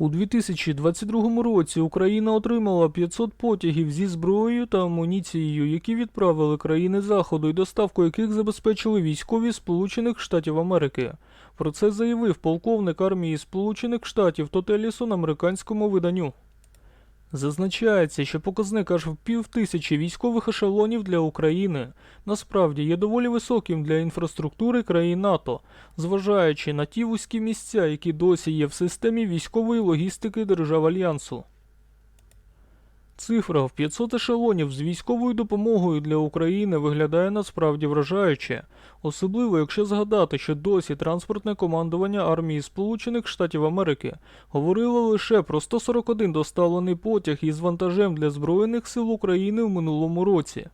У 2022 році Україна отримала 500 потягів зі зброєю та амуніцією, які відправили країни Заходу і доставку яких забезпечили військові Сполучених Штатів Америки. Про це заявив полковник армії Сполучених Штатів Тотелісон американському виданню. Зазначається, що показник аж в пів тисячі військових ешелонів для України насправді є доволі високим для інфраструктури країн НАТО, зважаючи на ті вузькі місця, які досі є в системі військової логістики держав Альянсу. Цифра в 500 ешелонів з військовою допомогою для України виглядає насправді вражаюче, особливо якщо згадати, що досі транспортне командування армії Сполучених Штатів Америки говорило лише про 141 доставлений потяг із вантажем для Збройних сил України в минулому році.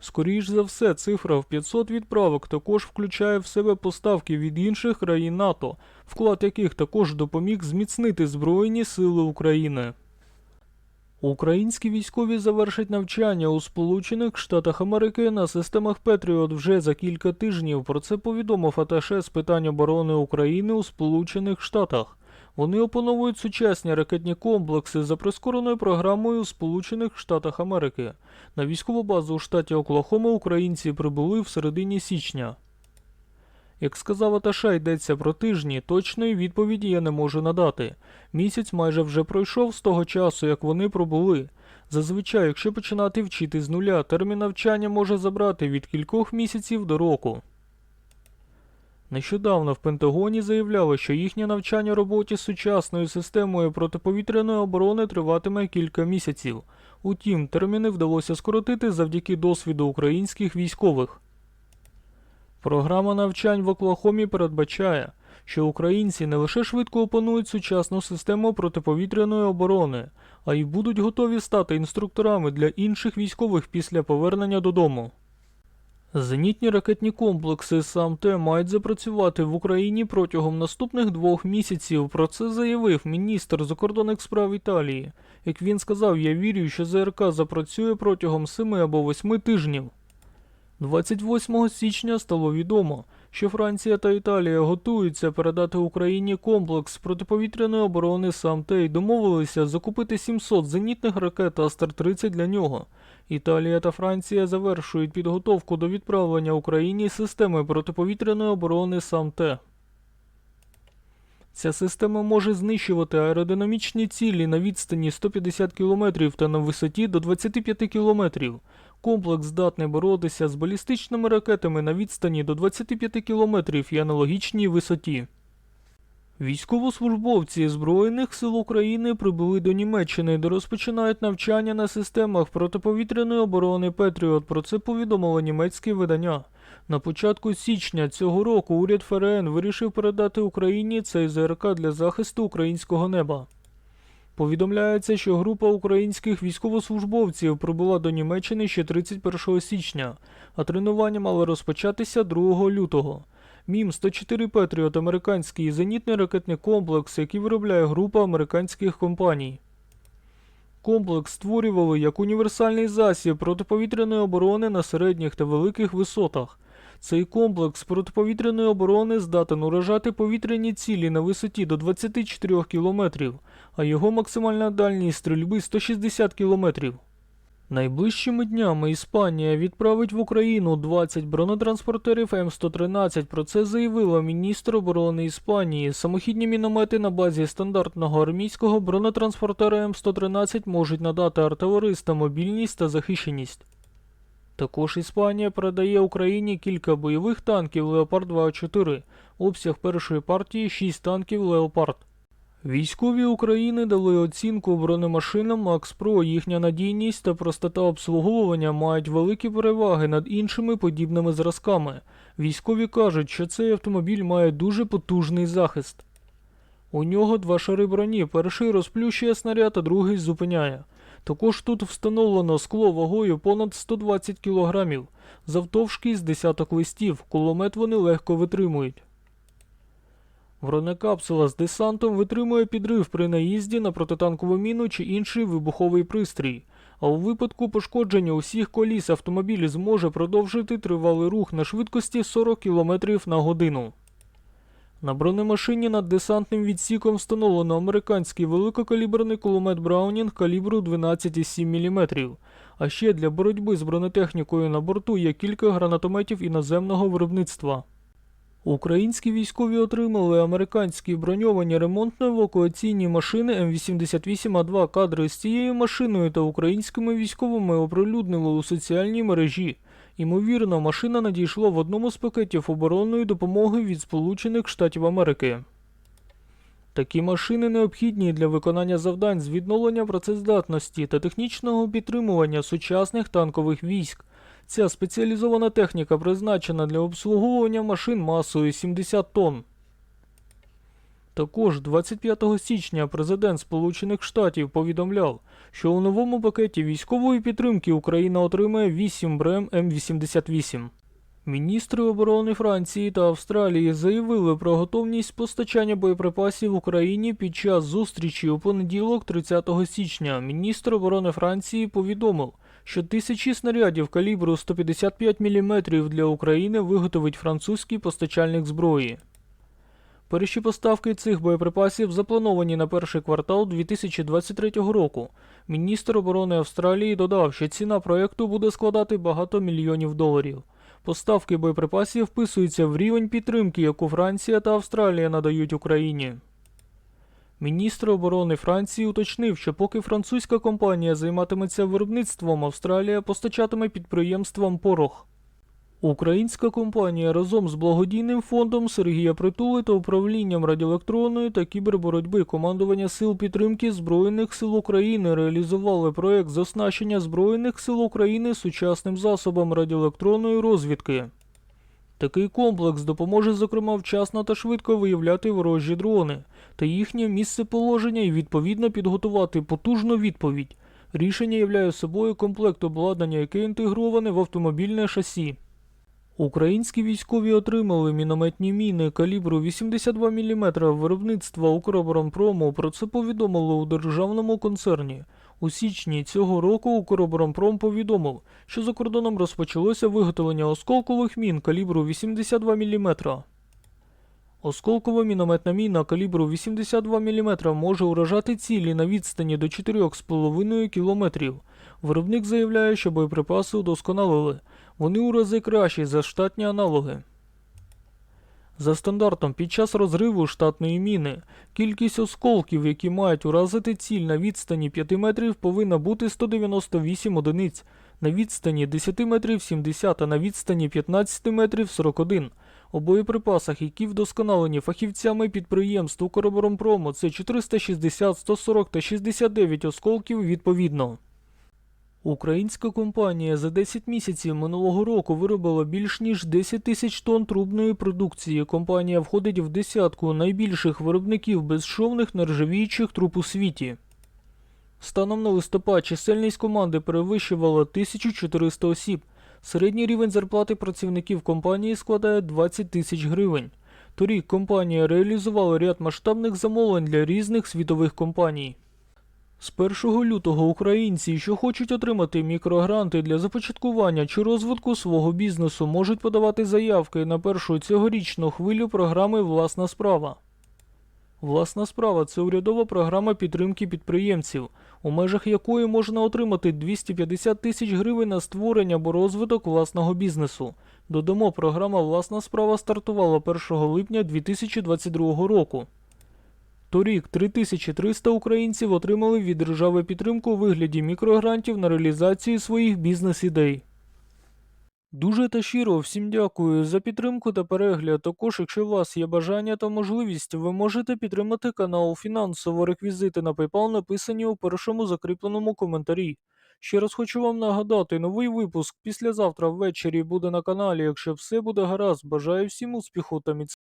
Скоріш за все, цифра в 500 відправок також включає в себе поставки від інших країн НАТО, вклад яких також допоміг зміцнити Збройні сили України. Українські військові завершать навчання у Сполучених Штатах Америки на системах Петріот вже за кілька тижнів. Про це повідомив Аташе з питань оборони України у Сполучених Штатах. Вони опановують сучасні ракетні комплекси за прискореною програмою у Сполучених Штатах Америки. На військову базу у штаті Оклахома українці прибули в середині січня. Як сказав Аташа, йдеться про тижні, точної відповіді я не можу надати. Місяць майже вже пройшов з того часу, як вони пробули. Зазвичай, якщо починати вчити з нуля, термін навчання може забрати від кількох місяців до року. Нещодавно в Пентагоні заявляли, що їхнє навчання роботі з сучасною системою протиповітряної оборони триватиме кілька місяців. Утім, терміни вдалося скоротити завдяки досвіду українських військових. Програма навчань в Оклахомі передбачає, що українці не лише швидко опанують сучасну систему протиповітряної оборони, а й будуть готові стати інструкторами для інших військових після повернення додому. Зенітні ракетні комплекси САМТ мають запрацювати в Україні протягом наступних двох місяців. Про це заявив міністр закордонних справ Італії. Як він сказав, я вірю, що ЗРК запрацює протягом 7 або 8 тижнів. 28 січня стало відомо, що Франція та Італія готуються передати Україні комплекс протиповітряної оборони САМТ і домовилися закупити 700 зенітних ракет Астер-30 для нього. Італія та Франція завершують підготовку до відправлення Україні системи протиповітряної оборони САМТ. Ця система може знищувати аеродинамічні цілі на відстані 150 км та на висоті до 25 км. Комплекс здатний боротися з балістичними ракетами на відстані до 25 км і аналогічній висоті. Військовослужбовці Збройних сил України прибули до Німеччини, де розпочинають навчання на системах протиповітряної оборони Петріот. Про це повідомило німецьке видання. На початку січня цього року уряд ФРН вирішив передати Україні цей ЗРК для захисту українського неба. Повідомляється, що група українських військовослужбовців прибула до Німеччини ще 31 січня, а тренування мало розпочатися 2 лютого. Мім 104 Петріот американський зенітний ракетний комплекс, який виробляє група американських компаній. Комплекс створювали як універсальний засіб протиповітряної оборони на середніх та великих висотах. Цей комплекс протиповітряної оборони здатен уражати повітряні цілі на висоті до 24 кілометрів, а його максимальна дальність стрільби 160 кілометрів. Найближчими днями Іспанія відправить в Україну 20 бронетранспортерів М113. Про це заявила міністр оборони Іспанії. Самохідні міномети на базі стандартного армійського бронетранспортера М113 можуть надати артилеристам мобільність та захищеність. Також Іспанія передає Україні кілька бойових танків Леопард 2А4, обсяг першої партії 6 танків Леопард. Військові України дали оцінку бронемашинам Макс Про. Їхня надійність та простота обслуговування мають великі переваги над іншими подібними зразками. Військові кажуть, що цей автомобіль має дуже потужний захист. У нього два шари броні. Перший розплющує снаряд, а другий зупиняє. Також тут встановлено скло вагою понад 120 кг, завтовшки з десяток листів, кулемет вони легко витримують. Бронекапсула з десантом витримує підрив при наїзді на протитанкову міну чи інший вибуховий пристрій, а у випадку пошкодження усіх коліс автомобіль зможе продовжити тривалий рух на швидкості 40 км на годину. На бронемашині над десантним відсіком встановлено американський великокаліберний кулемет Браунінг калібру 12,7 мм. А ще для боротьби з бронетехнікою на борту є кілька гранатометів іноземного виробництва. Українські військові отримали американські броньовані ремонтно-евакуаційні машини М88А2. Кадри з цією машиною та українськими військовими оприлюднили у соціальній мережі. Ймовірно, машина надійшла в одному з пакетів оборонної допомоги від Сполучених Штатів Америки. Такі машини необхідні для виконання завдань з відновлення працездатності та технічного підтримування сучасних танкових військ. Ця спеціалізована техніка призначена для обслуговування машин масою 70 тонн. Також 25 січня президент Сполучених Штатів повідомляв, що у новому пакеті військової підтримки Україна отримає 8 БРЕМ М88. Міністри оборони Франції та Австралії заявили про готовність постачання боєприпасів Україні під час зустрічі у понеділок, 30 січня. Міністр оборони Франції повідомив, що тисячі снарядів калібру 155 мм для України виготовить французький постачальник зброї. Перші поставки цих боєприпасів заплановані на перший квартал 2023 року. Міністр оборони Австралії додав, що ціна проекту буде складати багато мільйонів доларів. Поставки боєприпасів вписуються в рівень підтримки, яку Франція та Австралія надають Україні. Міністр оборони Франції уточнив, що поки французька компанія займатиметься виробництвом, Австралія постачатиме підприємствам порох. Українська компанія разом з благодійним фондом Сергія Притули та управлінням радіоелектронної та кіберборотьби командування сил підтримки Збройних сил України реалізували проект з оснащення Збройних сил України сучасним засобом радіоелектронної розвідки. Такий комплекс допоможе, зокрема, вчасно та швидко виявляти ворожі дрони та їхнє місце положення і відповідно підготувати потужну відповідь. Рішення являє собою комплект обладнання, яке інтегроване в автомобільне шасі. Українські військові отримали мінометні міни калібру 82 мм виробництва Укроборонпрому. Про це повідомили у державному концерні. У січні цього року Укроборонпром повідомив, що за кордоном розпочалося виготовлення осколкових мін калібру 82 мм. Осколкова мінометна міна калібру 82 мм може уражати цілі на відстані до 4,5 км. Виробник заявляє, що боєприпаси удосконалили. Вони у рази кращі за штатні аналоги. За стандартом, під час розриву штатної міни кількість осколків, які мають уразити ціль на відстані 5 метрів, повинна бути 198 одиниць, на відстані 10 метрів 70, а на відстані 15 метрів 41. У боєприпасах, які вдосконалені фахівцями підприємств Укроборонпрому, це 460, 140 та 69 осколків відповідно. Українська компанія за 10 місяців минулого року виробила більш ніж 10 тисяч тонн трубної продукції. Компанія входить в десятку найбільших виробників безшовних нержавіючих труб у світі. Станом на листопад чисельність команди перевищувала 1400 осіб. Середній рівень зарплати працівників компанії складає 20 тисяч гривень. Торік компанія реалізувала ряд масштабних замовлень для різних світових компаній. З 1 лютого українці, що хочуть отримати мікрогранти для започаткування чи розвитку свого бізнесу, можуть подавати заявки на першу цьогорічну хвилю програми Власна справа. Власна справа це урядова програма підтримки підприємців, у межах якої можна отримати 250 тисяч гривень на створення або розвиток власного бізнесу. Додамо, програма Власна справа стартувала 1 липня 2022 року. Торік 3300 українців отримали від держави підтримку у вигляді мікрогрантів на реалізацію своїх бізнес-ідей. Дуже та щиро всім дякую за підтримку та перегляд. Також, якщо у вас є бажання та можливість, ви можете підтримати канал фінансово. Реквізити на PayPal написані у першому закріпленому коментарі. Ще раз хочу вам нагадати, новий випуск післязавтра ввечері буде на каналі. Якщо все буде гаразд, бажаю всім успіху та міцного.